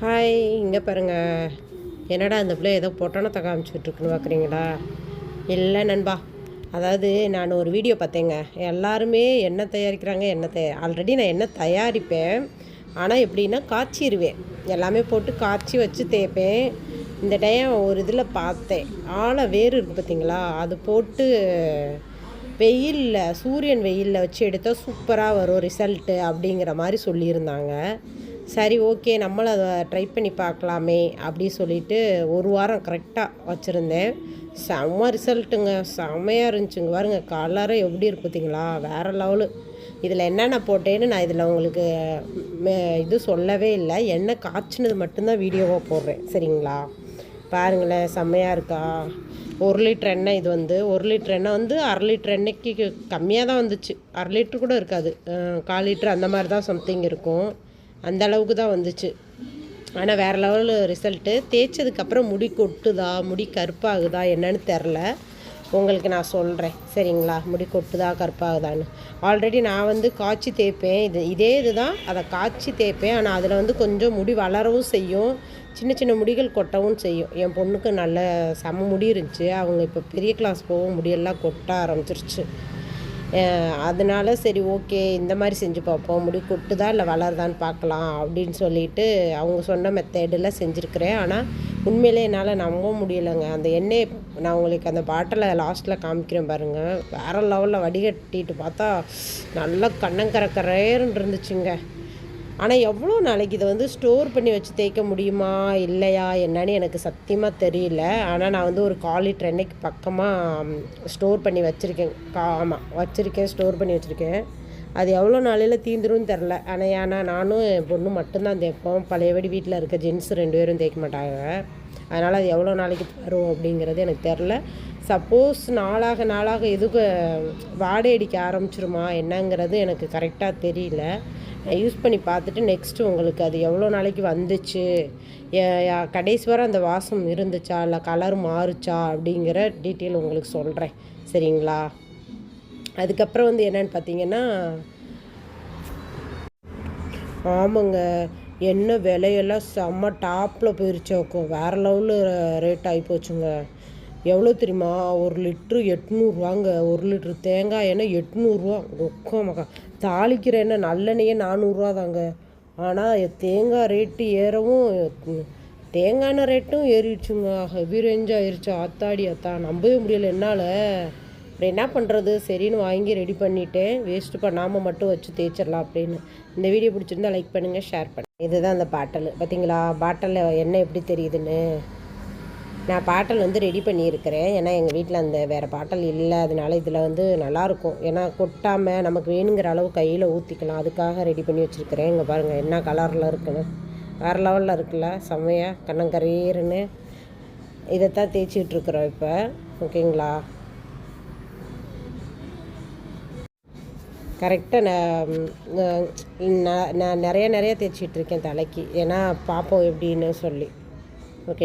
Hi இங்கே பாருங்க. என்னடா இந்த பிள்ளை ஏதோ பொட்டணத்தை காமிச்சிட்டு இருக்குன்னு பார்க்குறீங்களா இல்லை நண்பா. அதாவது நான் ஒரு வீடியோ பார்த்தேங்க. எல்லாருமே எண்ணெய் தயாரிக்கிறாங்க எண்ணெய் தயா ஆல்ரெடி நான் எண்ணெய் தயாரிப்பேன் ஆனால் எப்படின்னா காய்ச்சிருவேன் எல்லாமே போட்டு காய்ச்சி வச்சு தேய்ப்பேன். இந்த டைம் ஒரு இதில் பார்த்தேன். ஆழ வேறு இருக்குது பார்த்தீங்களா? அது போட்டு வெயிலில் சூரியன் வெயிலில் வச்சு எடுத்தால் சூப்பராக வரும் ரிசல்ட்டு அப்படிங்கிற மாதிரி சொல்லியிருந்தாங்க. சரி ஓகே நம்மளும் அதை ட்ரை பண்ணி பார்க்கலாமே அப்படி சொல்லிட்டு ஒரு வாரம் கரெக்டாக வச்சுருந்தேன். செம்ம ரிசல்ட்டுங்க செம்மையாக இருந்துச்சுங்க. பாருங்க கலரும் எப்படி இருக்கு பார்த்தீங்களா வேறு லெவலு இதில் என்னென்ன போட்டேன்னு நான் இதில் உங்களுக்கு மே- இது சொல்லவே இல்லை. எண்ணெய் காய்ச்சினது மட்டும்தான் வீடியோவாக போடுறேன். சரிங்களா? பாருங்களேன் செம்மையாக இருக்கா? ஒரு லிட்டர் எண்ணெய் இது வந்து ஒரு லிட்டர் எண்ணெய் வந்து அரை லிட்டர் எண்ணெய்க்கு கம்மியாக தான் வந்துச்சு. அரை லிட்டர் கூட இருக்காது. கால் லிட்டர் அந்த மாதிரி தான் சம்திங் இருக்கும். அந்த அளவுக்கு தான் வந்துச்சு. ஆனால் வேறு லெவலில் ரிசல்ட்டு. தேய்ச்சதுக்கப்புறம் முடி கொட்டுதா? முடி கருப்பாகுதா? என்னன்னு தெரில. உங்களுக்கு நான் சொல்கிறேன் சரிங்களா? முடி கொட்டுதா? கருப்பாகுதான்னு. ஆல்ரெடி நான் வந்து காய்ச்சி தேய்ப்பேன். இது இதே இதுதான். அதை காய்ச்சி தேய்ப்பேன். ஆனால் அதில் வந்து கொஞ்சம் முடி வளரவும் செய்யும். சின்ன சின்ன முடிகள் கொட்டவும் செய்யும். என் பொண்ணுக்கு நல்ல செம முடி இருந்துச்சு. அவங்க இப்போ பெரிய கிளாஸ் போகவும் முடியெல்லாம் கொட்ட ஆரம்பிச்சிருச்சு. அதனால சரி ஓகே இந்த மாதிரி செஞ்சு பார்ப்போம். முடி கொட்டுதா இல்லை வளருதான்னு பார்க்கலாம் அப்படின்னு சொல்லிட்டு அவங்க சொன்ன மெத்தேடில் செஞ்சுருக்கிறேன். ஆனால் உண்மையிலே என்னால் நம்ப முடியலைங்க. அந்த எண்ணெய் நான் உங்களுக்கு அந்த பாட்டிலை லாஸ்ட்டில் காமிக்கிறேன் பாருங்கள் வேறு லெவலில் வடிகட்டிட்டு பார்த்தா நல்லா கண்ணங்கரக்கரேன்னு இருந்துச்சுங்க. ஆனால் எவ்வளோ நாளைக்கு இதை வந்து ஸ்டோர் பண்ணி வச்சு தேய்க்க முடியுமா இல்லையா என்னன்னு எனக்கு சத்தியமாக தெரியல. ஆனால் நான் வந்து ஒரு கால் லிட்டர் எண்ணெய்க்கு பக்கமாக ஸ்டோர் பண்ணி வச்சுருக்கேன். கா ஆமாம் வச்சுருக்கேன் ஸ்டோர் பண்ணி வச்சுருக்கேன். அது எவ்வளோ நாளையில் தீந்துரும்னு தெரில. ஆனால் ஏன்னா நானும் என் பொண்ணு மட்டும்தான் தேய்ப்போம். பழையபடி வீட்டில் இருக்க ஜென்ஸ் ரெண்டு பேரும் தேய்க்க மாட்டாங்க. அதனால் அது எவ்வளோ நாளைக்கு வரும் அப்படிங்கிறது எனக்கு தெரில. சப்போஸ் நாளாக நாளாக எதுக்கு வாடை அடிக்க ஆரம்பிச்சிருமா என்னங்கிறது எனக்கு கரெக்டாக தெரியல. யூஸ் பண்ணி பார்த்துட்டு நெக்ஸ்ட்டு உங்களுக்கு அது எவ்வளோ நாளைக்கு வந்துச்சு? கடைசி வர அந்த வாசம் இருந்துச்சா? இல்லை கலர் மாறுச்சா? அப்படிங்கிற டீட்டெயில் உங்களுக்கு சொல்கிறேன் சரிங்களா? அதுக்கப்புறம் வந்து என்னன்னு பார்த்தீங்கன்னா ஆமாங்க. என்ன விலையெல்லாம் செம்ம டாப்பில் போயிருச்சோக்கும் வேறு லெவலில் ரேட் ஆகி போச்சுங்க. எவ்வளோ தெரியுமா? ஒரு லிட்ரு எட்நூறுவாங்க. ஒரு லிட்ரு தேங்காய் எண்ணெய் எட்நூறுரூவா ஒக்க தாளிக்கிற எண்ணெய் நல்லெண்ணெயே நானூறுரூவா தாங்க ஆனால் தேங்காய் ரேட்டு ஏறவும் தேங்காய் எண்ணெய் ரேட்டும் ஏறிடுச்சுங்க. ஹெவி ரேஞ்ச் ஆயிடுச்சு ஆத்தாடி அத்தா நம்பவே முடியல என்னால். அப்புறம் என்ன பண்ணுறது சரின்னு வாங்கி ரெடி பண்ணிட்டேன். வேஸ்ட்டு பண்ணாமல் மட்டும் வச்சு தேய்ச்சிடலாம் அப்படின்னு. இந்த வீடியோ பிடிச்சிருந்தா லைக் பண்ணுங்கள் ஷேர் பண்ணுங்கள் இதுதான் அந்த பாட்டில். பார்த்தீங்களா பாட்டிலில் எண்ணெய் எப்படி தெரியுதுன்னு? நான் பாட்டல் வந்து ரெடி பண்ணியிருக்கிறேன். ஏன்னா எங்கள் வீட்டில் அந்த வேறு பாட்டல் இல்லை. அதனால இதில் வந்து நல்லாயிருக்கும் ஏன்னா கொட்டாமல் நமக்கு வேணுங்கிற அளவு கையில் ஊற்றிக்கலாம் அதுக்காக ரெடி பண்ணி வச்சுருக்கிறேன். இங்கே பாருங்கள் என்ன கலரில் இருக்குன்னு. வேறு லெவலில் இருக்குல்ல. செம்மையாக கண்ணங்கரீர்னு இதைத்தான் தேய்ச்சிட்ருக்குறோம் இப்போ. ஓகேங்களா? கரெக்டாக நான் நான் நிறையா நிறைய நிறைய இருக்கேன் தலைக்கு. ஏன்னா பார்ப்போம் எப்படின்னு சொல்லி.